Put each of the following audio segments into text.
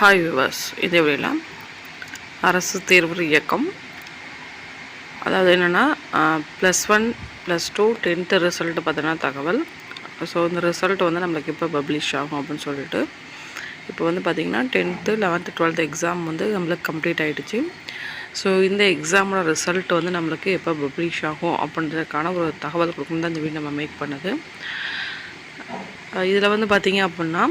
Hi viewers இந்த எப்படிலாம் அரசு தேர்வு இயக்கம். அதாவது என்னென்னா plus one plus two tenth result பார்த்தீங்கன்னா தகவல். ஸோ இந்த ரிசல்ட் வந்து நம்மளுக்கு எப்போ பப்ளிஷ் ஆகும் அப்படின்னு சொல்லிட்டு. இப்போ வந்து பார்த்திங்கன்னா டென்த்து லெவன்த்து டுவெல்த்து எக்ஸாம் வந்து நம்மளுக்கு கம்ப்ளீட் ஆகிடுச்சு ஸோ இந்த எக்ஸாமோட ரிசல்ட் வந்து நம்மளுக்கு எப்போ பப்ளிஷ் ஆகும் அப்படின்றதுக்கான ஒரு தகவல் கொடுக்கணும் தான் இந்த வீடு நம்ம மேக் பண்ணுது. இதில் வந்து பார்த்திங்க அப்படின்னா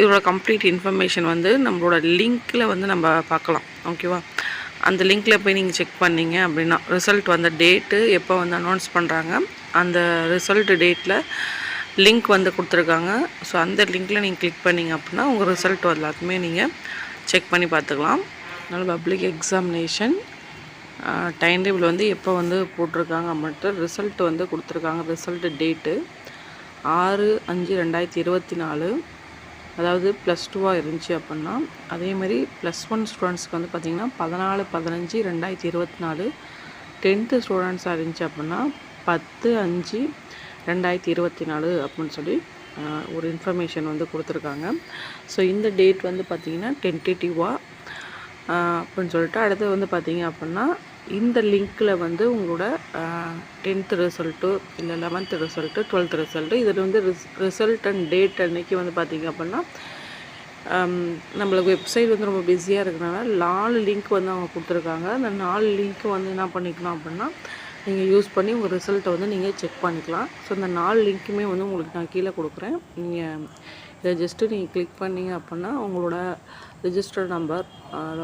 இதோட கம்ப்ளீட் இன்ஃபர்மேஷன் வந்து நம்மளோட லிங்க்கில் வந்து நம்ம பார்க்கலாம். ஓகேவா அந்த லிங்க்கில் போய் நீங்கள் செக் பண்ணீங்க அப்படின்னா ரிசல்ட் வந்த டேட்டு எப்போ வந்து அனௌன்ஸ் பண்ணுறாங்க அந்த ரிசல்ட் டேட்டில் லிங்க் வந்து கொடுத்துருக்காங்க. ஸோ அந்த லிங்க்கில் நீங்கள் கிளிக் பண்ணீங்க அப்படின்னா உங்கள் ரிசல்ட் எல்லாத்தையுமே நீங்கள் செக் பண்ணி பார்த்துக்கலாம். அதனால் பப்ளிக் எக்ஸாமினேஷன் டைம் டேபிள் வந்து எப்போ வந்து போட்டிருக்காங்க மட்டும் ரிசல்ட் வந்து கொடுத்துருக்காங்க. ரிசல்ட் டேட்டு ஆறு அஞ்சு ரெண்டாயிரத்தி இருபத்தி நாலு. அதாவது ப்ளஸ் டூவாக இருந்துச்சு அப்படின்னா அதேமாதிரி ப்ளஸ் ஒன் ஸ்டூடெண்ட்ஸ்க்கு வந்து பார்த்திங்கன்னா பதினாலு பதினஞ்சு ரெண்டாயிரத்தி இருபத்தி நாலு டென்த்து ஸ்டூடெண்ட்ஸாக இருந்துச்சு அப்படின்னா பத்து அஞ்சு ரெண்டாயிரத்தி இருபத்தி நாலு அப்படின்னு சொல்லி ஒரு இன்ஃபர்மேஷன் வந்து கொடுத்துருக்காங்க. ஸோ இந்த டேட் வந்து பார்த்திங்கன்னா டென்டேட்டிவாக அப்படின்னு சொல்லிட்டு அடுத்து வந்து பார்த்தீங்க அப்படின்னா இந்த லிங்க்கில் வந்து உங்களோட டென்த்து ரிசல்ட்டு இல்லை லெவன்த்து ரிசல்ட்டு டுவெல்த் ரிசல்ட்டு இதில் வந்து ரிஸ் ரிசல்ட் அண்ட் டேட் அன்னைக்கு வந்து பார்த்தீங்க அப்படின்னா நம்மளுக்கு வெப்சைட் வந்து ரொம்ப பிஸியாக இருக்கிறனால நாலு லிங்க் வந்து அவங்க கொடுத்துருக்காங்க. அந்த நாலு லிங்க் வந்து என்ன பண்ணிக்கலாம் அப்படின்னா நீங்கள் யூஸ் பண்ணி உங்கள் ரிசல்ட்டை வந்து நீங்கள் செக் பண்ணிக்கலாம். ஸோ இந்த நாலு லிங்க்குமே வந்து உங்களுக்கு நான் கீழே கொடுக்குறேன். நீங்கள் இதை ஜஸ்ட்டு நீங்கள் கிளிக் பண்ணீங்க அப்படின்னா உங்களோட ரிஜிஸ்டர் நம்பர்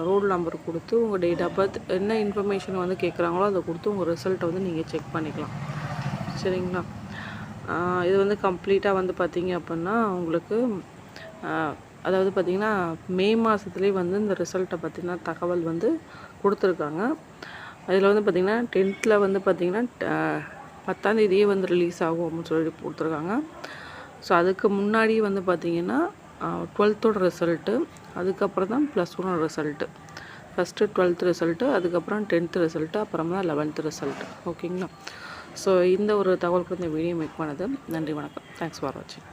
ரோல் நம்பர் கொடுத்து உங்கள் டேட் ஆஃப் பர்த் என்ன இன்ஃபர்மேஷன் வந்து கேட்குறாங்களோ அதை கொடுத்து உங்கள் ரிசல்ட்டை வந்து நீங்கள் செக் பண்ணிக்கலாம். சரிங்களா? இது வந்து கம்ப்ளீட்டாக வந்து பார்த்தீங்க அப்படின்னா உங்களுக்கு அதாவது பார்த்திங்கன்னா மே மாதத்துலேயே வந்து இந்த ரிசல்ட்டை பற்றின தகவல் வந்து கொடுத்துருக்காங்க. அதில் வந்து பார்த்திங்கன்னா டென்த்தில் வந்து பார்த்திங்கன்னா பத்தாந்தேதியே வந்து ரிலீஸ் ஆகும் அப்படின்னு சொல்லிட்டு கொடுத்துருக்காங்க. ஸோ அதுக்கு முன்னாடி வந்து பார்த்திங்கன்னா டுவெல்த்தோட ரிசல்ட்டு அதுக்கப்புறம் தான் ப்ளஸ் ஒன்னோட ரிசல்ட்டு ஃபஸ்ட்டு டுவெல்த் ரிசல்ட்டு அதுக்கப்புறம் டென்த்து ரிசல்ட்டு அப்புறம் தான் லெவன்த்து ரிசல்ட்டு ஓகேங்களா ஸோ இந்த ஒரு தகவல் கூட இந்த வீடியோ மேக் பண்ணது. நன்றி வணக்கம். தேங்க்ஸ் ஃபார் வாட்சிங்